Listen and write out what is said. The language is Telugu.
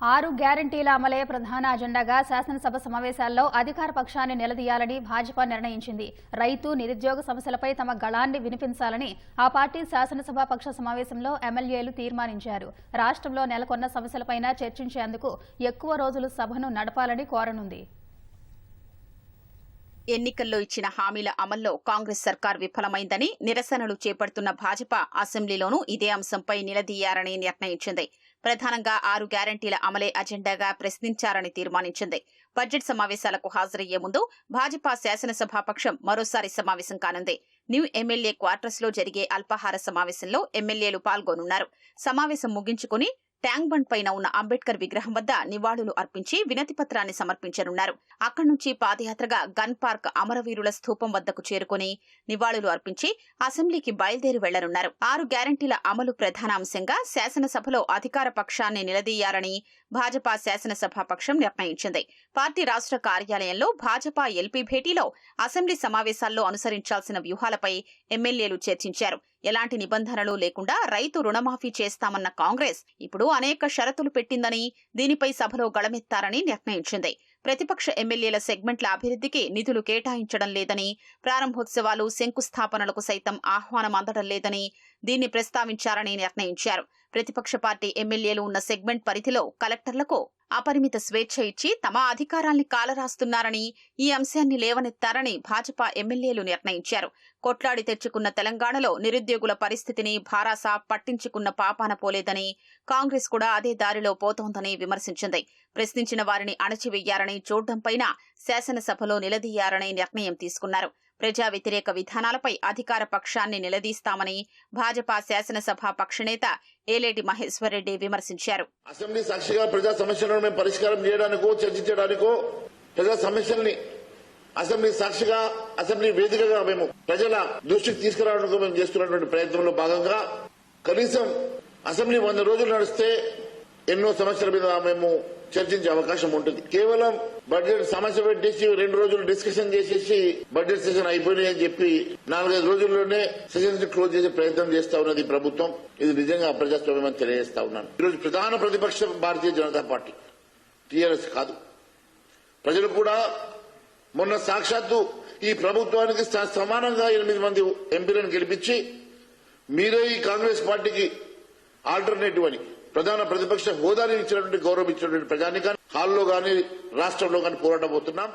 ఆరు గ్యారంటీల అమలే ప్రధాన అజెండాగా శాసనసభ సమావేశాల్లో అధికార పక్షాన్ని నిలదీయాలని భాజపా నిర్ణయించింది. రైతు నిరుద్యోగ సమస్యలపై తమ గళాన్ని వినిపించాలని ఆ పార్టీ శాసనసభ పక్ష సమావేశంలో ఎమ్మెల్యేలు తీర్మానించారు. రాష్ట్రంలో నెలకొన్న సమస్యలపైన చర్చించేందుకు ఎక్కువ రోజులు సభను నడపాలని కోరనుంది. ఎన్నికల్లో ఇచ్చిన హామీల అమల్లో కాంగ్రెస్ సర్కార్ విఫలమైందని నిరసనలు చేపడుతున్న భాజపా అసెంబ్లీలోనూ ఇదే అంశంపై నిలదీయాలని నిర్ణయించింది. ప్రధానంగా ఆరు గ్యారంటీల అమలే అజెండాగా ప్రశ్నించారని తీర్మానించింది. బడ్జెట్ సమావేశాలకు హాజరయ్యే ముందు భాజపా శాసనసభాపక్షం మరోసారి సమావేశం కానుంది. న్యూ ఎమ్మెల్యే క్వార్టర్స్లో జరిగే అల్పాహార సమావేశంలో ఎమ్మెల్యేలు పాల్గొనున్నారు. సమావేశం ముగించుకుని ట్యాంక్ బండ్ పైన ఉన్న అంబేద్కర్ విగ్రహం వద్ద నివాళులు అర్పించి వినతి పత్రాన్ని సమర్పించనున్నారు. అక్కడి నుంచి పాదయాత్రగా గన్ పార్క్ అమరవీరుల స్థూపం వద్దకు చేరుకుని నివాళులు అర్పించి అసెంబ్లీకి బయలుదేరి వెళ్ళనున్నారు. ఆరు గ్యారంటీల అమలు ప్రధాన అంశంగా శాసనసభలో అధికార పక్షాన్ని నిలదీయాలని భాజపా శాసనసభాపక్షం నిర్ణయించింది. పార్టీ రాష్ట్ర కార్యాలయంలో భాజపా ఎల్పీ భేటీలో అసెంబ్లీ సమావేశాల్లో అనుసరించాల్సిన వ్యూహాలపై ఎమ్మెల్యేలు చర్చించారు. ఎలాంటి నిబంధనలు లేకుండా రైతు రుణమాఫీ చేస్తామన్న కాంగ్రెస్ ఇప్పుడు అనేక షరతులు పెట్టిందని దీనిపై సభలో గళమెత్తారని నిర్ణయించింది. ప్రతిపక్ష ఎమ్మెల్యేల సెగ్మెంట్ల అభివృద్ధికి నిధులు కేటాయించడం లేదని ప్రారంభోత్సవాలు శంకుస్థాపనలకు సైతం ఆహ్వానం అందడం లేదని దీన్ని ప్రస్తావించారని నిర్ణయించారు. ప్రతిపక్ష పార్టీ ఎమ్మెల్యేలు ఉన్న సెగ్మెంట్ పరిధిలో కలెక్టర్లకు అపరిమిత స్వేచ్ఛ ఇచ్చి తమ అధికారాల్ని కాలరాస్తున్నారని ఈ అంశాన్ని లేవనెత్తారని భాజపా ఎమ్మెల్యేలు నిర్ణయించారు. కొట్లాడి తెచ్చుకున్న తెలంగాణలో నిరుద్యోగుల పరిస్థితిని భారాస పట్టించుకున్న పాపాన పోలేదని కాంగ్రెస్ కూడా అదే దారిలో పోతోందని విమర్శించింది. ప్రశ్నించిన వారిని అణచివేయారని చూడడంపైన శాసనసభలో నిలదీయారని నిర్ణయం తీసుకున్నారు. ప్రజా వ్యతిరేక విధానాలపై అధికార పక్షాన్ని నిలదీస్తామని భాజపా శాసనసభ పక్షనేత ఏలేటి మహేశ్వరరెడ్డి విమర్శించారు. అసెంబ్లీ సాక్షిగా ప్రజా సమస్యలను మేము పరిష్కారం చేయడానికో చర్చించడానికో ప్రజా సమస్యల్ని అసెంబ్లీ సాక్షిగా అసెంబ్లీ వేదికగా మేము ప్రజల దృష్టికి తీసుకురావడానికి మేము చేస్తున్నటువంటి ప్రయత్నంలో భాగంగా కనీసం అసెంబ్లీ వంద రోజులు నడిస్తే ఎన్నో సమస్యల మీద మేము చర్చించే అవకాశం ఉంటుంది. కేవలం బడ్జెట్ సమస్య పెట్టేసి రెండు రోజులు డిస్కషన్ చేసేసి బడ్జెట్ సెషన్ అయిపోయినాయి అని చెప్పి నాలుగైదు రోజుల్లోనే సెషన్స్ క్లోజ్ చేసే ప్రయత్నం చేస్తా ఉన్నది ప్రభుత్వం. ఇది నిజంగా ప్రజాస్వామ్యం అని తెలియజేస్తా ఉన్నాను. ఈరోజు ప్రధాన ప్రతిపక్షం భారతీయ జనతా పార్టీ టీఆర్ఎస్ కాదు. ప్రజలు కూడా మొన్న సాక్షాత్తు ఈ ప్రభుత్వానికి సమానంగా ఎనిమిది మంది ఎంపీలను గెలిపించి మీరే ఈ కాంగ్రెస్ పార్టీకి ఆల్టర్నేటివ్ అని ప్రధాన ప్రతిపక్ష హోదాని ఇచ్చినటువంటి గౌరవం ఇచ్చినటువంటి ప్రజానికాన్ని హాల్లో గాని రాష్ట్రంలో గాని పోరాటం పోతున్నాం